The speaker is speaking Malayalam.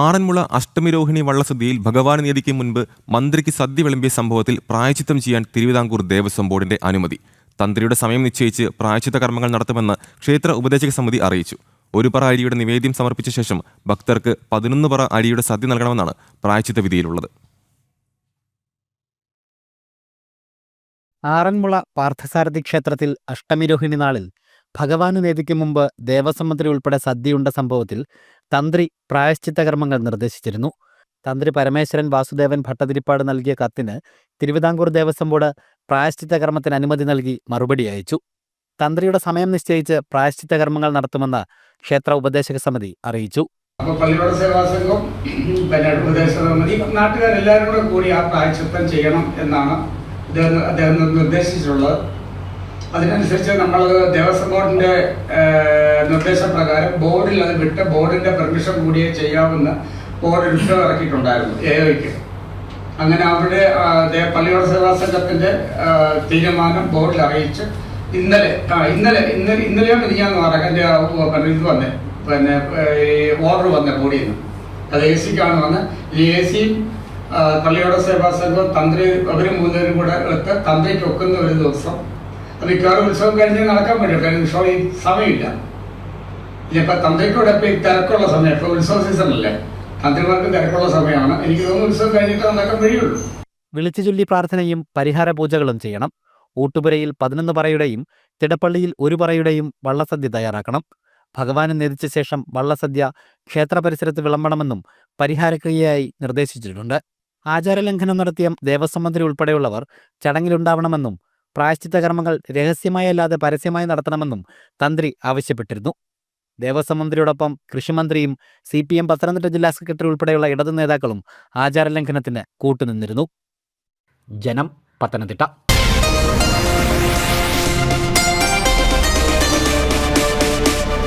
ആറന്മുള അഷ്ടമിരോഹിണി വള്ളസദ്യയിൽ ഭഗവാൻ നീതിക്ക് മുൻപ് മന്ത്രിക്ക് സദ്യ വിളമ്പിയ സംഭവത്തിൽ പ്രായച്ചിത്തം ചെയ്യാൻ തിരുവിതാംകൂർ ദേവസ്വം ബോർഡിന്റെ അനുമതി. തന്ത്രിയുടെ സമയം നിശ്ചയിച്ച് പ്രായച്ചിത്ത കർമ്മങ്ങൾ നടത്തുമെന്ന് ക്ഷേത്ര ഉപദേശക സമിതി അറിയിച്ചു. ഒരു പറ അരിയുടെ നിവേദ്യം സമർപ്പിച്ച ശേഷം ഭക്തർക്ക് പതിനൊന്ന് പറ അരിയുടെ സദ്യ നൽകണമെന്നാണ് പ്രായച്ചിത്ത വിധിയിലുള്ളത്. ആറന്മുള പാർത്ഥസാരഥി ക്ഷേത്രത്തിൽ അഷ്ടമിരോഹിണി നാളിൽ ഭഗവാന് നേതിക്ക് മുമ്പ് ദേവസ്വം മന്ത്രി ഉൾപ്പെടെ സദ്യയുണ്ട സംഭവത്തിൽ തന്ത്രി പ്രായശ്ചിത്ത കർമ്മങ്ങൾ നിർദ്ദേശിച്ചിരുന്നു. തന്ത്രി പരമേശ്വരൻ വാസുദേവൻ ഭട്ടതിരിപ്പാട് നൽകിയ കത്തിന് തിരുവിതാംകൂർ ദേവസ്വം ബോർഡ് പ്രായശ്ചിത്ത കർമ്മത്തിന് അനുമതി നൽകി മറുപടി അയച്ചു. തന്ത്രിയുടെ സമയം നിശ്ചയിച്ച് പ്രായശ്ചിത്ത കർമ്മങ്ങൾ നടത്തുമെന്ന് ക്ഷേത്ര ഉപദേശക സമിതി അറിയിച്ചു. അപ്പോൾ സേവാ സംഘം പിന്നെ ഉപദേശ സമിതി നാട്ടുകാരെല്ലാവരും കൂടെ ആ പ്രായച്ചിത്തം ചെയ്യണം എന്നാണ് അദ്ദേഹം നിർദ്ദേശിച്ചിട്ടുള്ളത്. അതിനനുസരിച്ച് നമ്മൾ ദേവസ്വം ബോർഡിന്റെ നിർദ്ദേശപ്രകാരം ബോർഡിൽ അത് വിട്ട് ബോർഡിന്റെ പെർമിഷൻ കൂടിയേ ചെയ്യാവുന്ന ബോർഡ് ഉത്തരവ് ഇറക്കിയിട്ടുണ്ടായിരുന്നു എ ഒയ്ക്ക്. അങ്ങനെ അവിടെ പള്ളിയോട് സേവാ സംഘത്തിന്റെ തീരുമാനം ബോർഡിൽ അറിയിച്ച് ഇന്നലെ ഇന്നലെ ഇന്നലെ ഇന്നലെയോ മിനിഞ്ഞാന്ന് പിന്നെ ഇത് വന്നേ പിന്നെ ഓർഡർ വന്നേ ബോഡിയിൽ നിന്ന് അത് എ സിക്കാണ് വന്ന് ഈ എ സിയും പള്ളിയോട സേവാ സംഘവും തന്ത്രി അവരും മൂന്നുപേരും കൂടെ എടുത്ത് തന്ത്രിക്ക് ഒക്കുന്ന ഒരു ദിവസം മിക്കവാറും ഉത്സവം കഴിഞ്ഞ് നടക്കാൻ പറ്റും. കാരണം ഉത്സവം ഈ സമയമില്ല. ഇനിയിപ്പോൾ തന്ത്രിക്കൂടെ ഇപ്പം ഈ തിരക്കുള്ള സമയം. ഇപ്പോൾ ഉത്സവ സീസണല്ലേ തന്ത്രിമാർക്ക് തിരക്കുള്ള സമയമാണ്. എനിക്ക് തോന്നുന്നു ഉത്സവം കഴിഞ്ഞിട്ട് നടക്കാൻ കഴിയുള്ളൂ. വിളിച്ചു ചൊല്ലി പ്രാർത്ഥനയും പരിഹാര പൂജകളും ചെയ്യണം. ഊട്ടുപുരയിൽ പതിനൊന്ന് പറയുടെയും തിടപ്പള്ളിയിൽ ഒരു പറയുടെയും വള്ളസദ്യ തയ്യാറാക്കണം. ഭഗവാനെ നേതിച്ച ശേഷം വള്ളസദ്യ ക്ഷേത്ര പരിസരത്ത് വിളമ്പണമെന്നും പരിഹാരക്രിയയായി നിർദ്ദേശിച്ചിട്ടുണ്ട്. ആചാരലംഘനം നടത്തിയ ദേവസ്വം മന്ത്രി ഉൾപ്പെടെയുള്ളവർ ചടങ്ങിലുണ്ടാവണമെന്നും പ്രായശ്ചിത്ത കർമ്മങ്ങൾ രഹസ്യമായി അല്ലാതെ പരസ്യമായി നടത്തണമെന്നും തന്ത്രി ആവശ്യപ്പെട്ടിരുന്നു. ദേവസ്വം മന്ത്രിയോടൊപ്പം കൃഷിമന്ത്രിയും സി പി എം പത്തനംതിട്ട ജില്ലാ സെക്രട്ടറി ഉൾപ്പെടെയുള്ള ഇടതു നേതാക്കളും ആചാരലംഘനത്തിന് കൂട്ടുനിന്നിരുന്നു. ജനം പത്തനംതിട്ട.